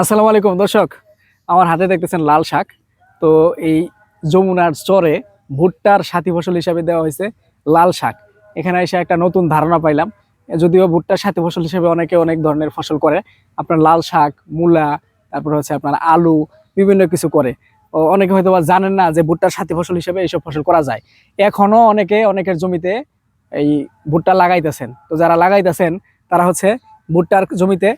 আসসালামু আলাইকুম, দর্শক। আমার হাতে দেখতেছেন লাল শাক। তো এই যমুনার চরে ভুট্টার সাথী ফসল হিসাবে দেওয়া হয়েছে লাল শাক। এখানে এসে একটা নতুন ধারণা পাইলাম। যদিও ভুট্টার সাথী ফসল হিসেবে অনেকে অনেক ধরনের ফসল করে। আপনার লাল শাক, মূলা, তারপর হচ্ছে আপনার আলু, বিভিন্ন কিছু করে। অনেকে হয়তো জানেন না যে ভুট্টার সাথী ফসল হিসেবে এইসব ফসল করা যায়। এখনও অনেকে অনেকের জমিতে এই ভুট্টা লাগাইতেছেন। তো যারা লাগাইতেছেন, তারা হচ্ছে ভুট্টার জমিতে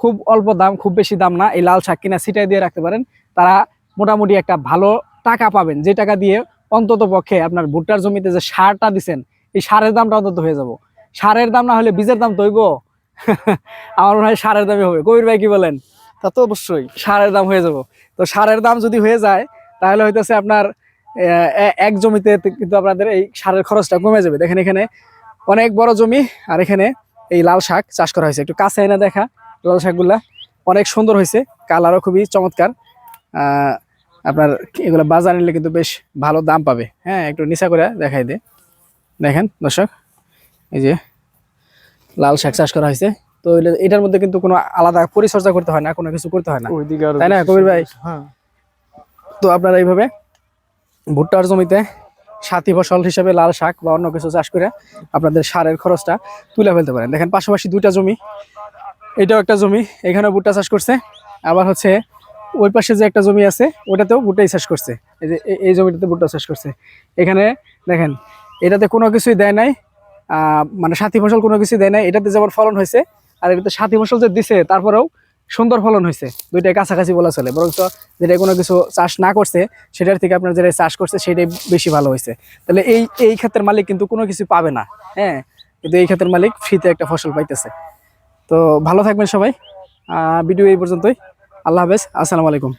খুব অল্প দাম খুব বেশি দাম না এই লাল শাক কিনা সিটাই দিয়ে রাখতে পারেন। তারা মোটামুটি একটা ভালো টাকা পাবেন। যে টাকা দিয়ে অন্তত পক্ষে আপনার ভুট্টার জমিতে যে সারটা দিছেন এই সারের দামটা অন্তত হয়ে যাব। সারের দাম না হলে বীজের দাম তো হইব আমার মনে হয় সারের দামই হবে। কবির ভাই কি বলেন? তা তো অবশ্যই। সারের দাম হয়ে যাব। তো সারের দাম যদি হয়ে যায় তাহলে হইতেছে আপনার এক জমিতে কিন্তু আপনাদের এই সারের খরচটা কমে যাবে। দেখেন এখানে অনেক বড় জমি আর এখানে এই লাল শাক চাষ করা হয়েছে। একটু কাছে এনে দেখা। লাল শাকগুলা অনেক সুন্দর হয়েছে। কালারও খুবই চমৎকার। আপনার এগুলো বাজার নিলে কিন্তু বেশ ভালো দাম পাবে। হ্যাঁ একটু নিচা করে দেখাই দে। দেখেন দর্শক এই যে লাল শাক চাষ করা হয়েছে। তো এটার মধ্যে কিন্তু কোনো আলাদা পরিচর্যা করতে হয় না কোনো কিছু করতে হয় না। তাই না, কবির ভাই? হ্যাঁ। তো আপনারা এইভাবে ভুট্টার জমিতে সাথী ফসল হিসেবে লাল শাক বা অন্য কিছু চাষ করে আপনাদের সারের খরচটা তুলে ফেলতে পারেন। দেখেন পাশাপাশি দুইটা জমি এটাও একটা জমি এখানে ভুট্টা চাষ করছে। আবার হচ্ছে ওই পাশে যে একটা জমি আছে, ওটাতেও ভুট্টাই চাষ করছে। এই যে এই জমিটাতে ভুট্টা চাষ করছে। এখানে দেখেন, এটাতে কোনো কিছুই দেয় নাই মানে সাথী ফসল কোনো কিছুই দেয় নাই। এটাতে যেমন ফলন হয়েছে, আর এটাতে সাথী ফসল যে দিছে, তারপরেও সুন্দর ফলন হয়েছে। দুইটাই কাছাকাছি বলা চলে। বরঞ্চ যেটা কোনো কিছু চাষ না করছে, সেটার থেকে আপনার যেটা চাষ করছে, সেটাই বেশি ভালো হয়েছে। তাহলে এই এই ক্ষেত্রের মালিক কিন্তু কোনো কিছু পাবে না। হ্যাঁ কিন্তু এই ক্ষেত্রের মালিক ফ্রিতে একটা ফসল পাইতেছে। তো ভালো থাকবেন সবাই ভিডিও এই পর্যন্তই। আল্লাহ হাফেজ আসসালামু আলাইকুম।